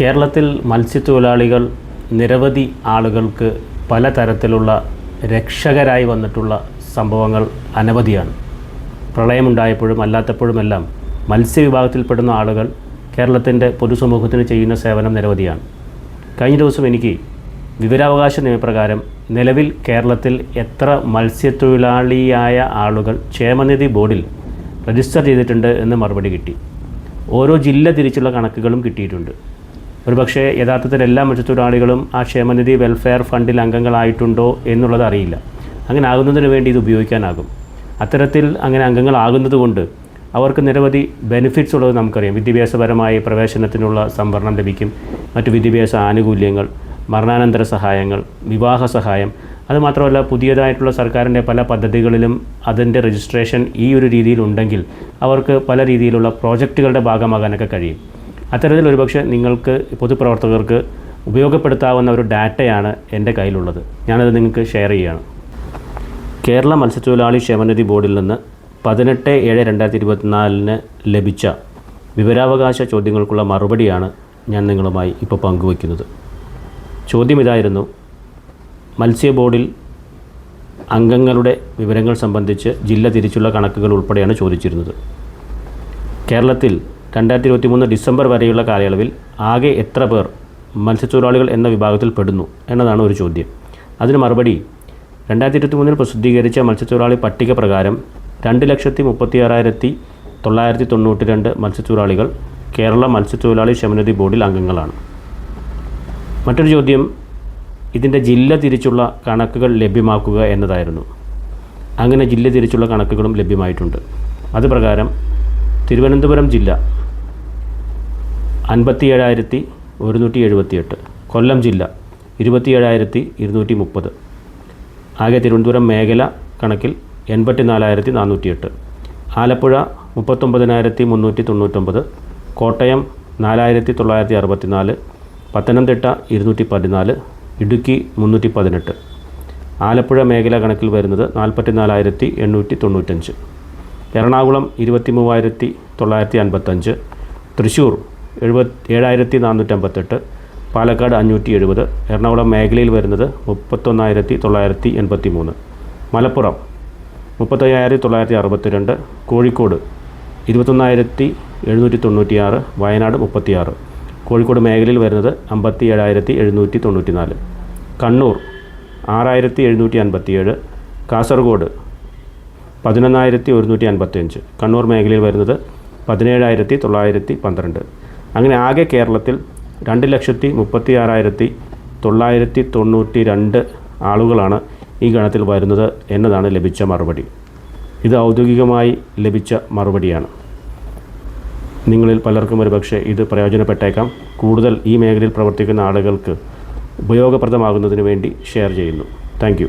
കേരളത്തിൽ മത്സ്യത്തൊഴിലാളികൾ നിരവധി ആളുകൾക്ക് പലതരത്തിലുള്ള രക്ഷകരായി വന്നിട്ടുള്ള സംഭവങ്ങൾ അനവധിയാണ്. പ്രളയമുണ്ടായപ്പോഴും അല്ലാത്തപ്പോഴുമെല്ലാം മത്സ്യവിഭാഗത്തിൽപ്പെടുന്ന ആളുകൾ കേരളത്തിന്റെ പൊതുസമൂഹത്തിന് ചെയ്യുന്ന സേവനം നിരവധിയാണ്. കഴിഞ്ഞ ദിവസം എനിക്ക് വിവരാവകാശ നിയമപ്രകാരം നിലവിൽ കേരളത്തിൽ എത്ര മത്സ്യത്തൊഴിലാളിയായ ആളുകൾ ക്ഷേമനിധി ബോർഡിൽ രജിസ്റ്റർ ചെയ്തിട്ടുണ്ട് എന്ന് മറുപടി കിട്ടി. ഓരോ ജില്ല തിരിച്ചുള്ള കണക്കുകളും കിട്ടിയിട്ടുണ്ട്. ഒരുപക്ഷേ യഥാർത്ഥത്തിൽ എല്ലാ മത്സ്യത്തൊഴിലാളികളും ആ ക്ഷേമനിധി വെൽഫെയർ ഫണ്ടിൽ അംഗങ്ങളായിട്ടുണ്ടോ എന്നുള്ളത് അറിയില്ല. അങ്ങനെ ആകുന്നതിന് വേണ്ടി ഇത് ഉപയോഗിക്കാനാകും. അത്തരത്തിൽ അങ്ങനെ അംഗങ്ങളാകുന്നത് കൊണ്ട് അവർക്ക് നിരവധി ബെനിഫിറ്റ്സ് ഉള്ളത് നമുക്കറിയാം. വിദ്യാഭ്യാസപരമായി പ്രവേശനത്തിനുള്ള സംവരണം ലഭിക്കും. മറ്റു വിദ്യാഭ്യാസ ആനുകൂല്യങ്ങൾ മരണാനന്തര സഹായങ്ങൾ വിവാഹ സഹായം. അതുമാത്രമല്ല പുതിയതായിട്ടുള്ള സർക്കാരിന്റെ പല പദ്ധതികളിലും അതിന്റെ രജിസ്ട്രേഷൻ ഈ ഒരു രീതിയിലുണ്ടെങ്കിൽ അവർക്ക് പല രീതിയിലുള്ള പ്രോജക്റ്റുകളുടെ ഭാഗമാകാനൊക്കെ കഴിയും. അത്തരത്തിൽ ഒരുപക്ഷെ നിങ്ങൾക്ക് പൊതുപ്രവർത്തകർക്ക് ഉപയോഗപ്പെടുത്താവുന്ന ഒരു ഡാറ്റയാണ് എന്റെ കയ്യിലുള്ളത്. ഞാനത് നിങ്ങൾക്ക് ഷെയർ ചെയ്യുകയാണ്. കേരള മത്സ്യത്തൊഴിലാളി ക്ഷേമനിധി ബോർഡിൽ നിന്ന് പതിനെട്ട് ഏഴ് രണ്ടായിരത്തി ഇരുപത്തിനാലിന് ലഭിച്ച വിവരാവകാശ ചോദ്യങ്ങൾക്കുള്ള മറുപടിയാണ് ഞാൻ നിങ്ങളുമായി ഇപ്പോൾ പങ്കുവയ്ക്കുന്നത്. ചോദ്യം ഇതായിരുന്നു മത്സ്യ ബോർഡിൽ അംഗങ്ങളുടെ വിവരങ്ങൾ സംബന്ധിച്ച് ജില്ല തിരിച്ചുള്ള കണക്കുകൾ ഉൾപ്പെടെയാണ് ചോദിച്ചിരുന്നത്. കേരളത്തിൽ രണ്ടായിരത്തി ഇരുപത്തി മൂന്ന് ഡിസംബർ വരെയുള്ള കാലയളവിൽ ആകെ എത്ര പേർ മത്സ്യത്തൊഴിലാളികൾ എന്ന വിഭാഗത്തിൽ പെടുന്നു എന്നതാണ് ഒരു ചോദ്യം. അതിന് മറുപടി രണ്ടായിരത്തി ഇരുപത്തി മൂന്നിൽ പ്രസിദ്ധീകരിച്ച മത്സ്യത്തൊഴിലാളി പട്ടിക പ്രകാരം രണ്ട് ലക്ഷത്തി മുപ്പത്തി ആറായിരത്തി തൊള്ളായിരത്തി തൊണ്ണൂറ്റി രണ്ട് മത്സ്യത്തൊഴിലാളികൾ കേരള മത്സ്യത്തൊഴിലാളി ക്ഷമനിധി ബോർഡിൽ അംഗങ്ങളാണ്. മറ്റൊരു ചോദ്യം ഇതിന്റെ ജില്ല തിരിച്ചുള്ള കണക്കുകൾ ലഭ്യമാക്കുക എന്നതായിരുന്നു. അങ്ങനെ ജില്ല തിരിച്ചുള്ള കണക്കുകളും ലഭ്യമായിട്ടുണ്ട്. അത് പ്രകാരം തിരുവനന്തപുരം ജില്ല അൻപത്തി ഏഴായിരത്തി ഒരുന്നൂറ്റി എഴുപത്തിയെട്ട്. കൊല്ലം ജില്ല ഇരുപത്തി ഏഴായിരത്തി ഇരുന്നൂറ്റി മുപ്പത്. ആകെ തിരുവനന്തപുരം മേഖല കണക്കിൽ എൺപത്തി നാലായിരത്തി നാനൂറ്റിയെട്ട്. ആലപ്പുഴ മുപ്പത്തൊമ്പതിനായിരത്തി മുന്നൂറ്റി തൊണ്ണൂറ്റൊമ്പത്. കോട്ടയം നാലായിരത്തി തൊള്ളായിരത്തി അറുപത്തിനാല്. പത്തനംതിട്ട ഇരുന്നൂറ്റി പതിനാല് ഇടുക്കി മുന്നൂറ്റി പതിനെട്ട് ആലപ്പുഴ മേഖല കണക്കിൽ വരുന്നത് നാൽപ്പത്തി നാലായിരത്തി എണ്ണൂറ്റി തൊണ്ണൂറ്റഞ്ച്. എറണാകുളം ഇരുപത്തി മൂവായിരത്തി തൊള്ളായിരത്തി അൻപത്തഞ്ച്. തൃശ്ശൂർ എഴുപത് ഏഴായിരത്തി നാനൂറ്റമ്പത്തെട്ട് പാലക്കാട് അഞ്ഞൂറ്റി എഴുപത് എറണാകുളം മേഖലയിൽ വരുന്നത് മുപ്പത്തൊന്നായിരത്തി തൊള്ളായിരത്തി എൺപത്തി മൂന്ന് മലപ്പുറം മുപ്പത്തയ്യായിരത്തി തൊള്ളായിരത്തി അറുപത്തിരണ്ട് കോഴിക്കോട് ഇരുപത്തൊന്നായിരത്തി എഴുന്നൂറ്റി തൊണ്ണൂറ്റിയാറ് വയനാട് മുപ്പത്തിയാറ്. കോഴിക്കോട് മേഖലയിൽ വരുന്നത് അമ്പത്തി ഏഴായിരത്തി എഴുന്നൂറ്റി തൊണ്ണൂറ്റി നാല് കണ്ണൂർ ആറായിരത്തി എഴുന്നൂറ്റി അൻപത്തിയേഴ് കാസർഗോഡ് പതിനൊന്നായിരത്തി ഒരുന്നൂറ്റി അൻപത്തിയഞ്ച് കണ്ണൂർ മേഖലയിൽ വരുന്നത് പതിനേഴായിരത്തി തൊള്ളായിരത്തി പന്ത്രണ്ട് അങ്ങനെ ആകെ കേരളത്തിൽ രണ്ട് ലക്ഷത്തി മുപ്പത്തി ആറായിരത്തി തൊള്ളായിരത്തി തൊണ്ണൂറ്റി രണ്ട് ആളുകളാണ് ഈ ഗണത്തിൽ വരുന്നത് എന്നതാണ് ലഭിച്ച മറുപടി. ഇത് ഔദ്യോഗികമായി ലഭിച്ച മറുപടിയാണ്. നിങ്ങളിൽ പലർക്കും ഒരുപക്ഷെ ഇത് പ്രയോജനപ്പെട്ടേക്കാം. കൂടുതൽ ഈ മേഖലയിൽ പ്രവർത്തിക്കുന്ന ആളുകൾക്ക് ഉപയോഗപ്രദമാകുന്നതിന് വേണ്ടി ഷെയർ ചെയ്യുന്നു. താങ്ക്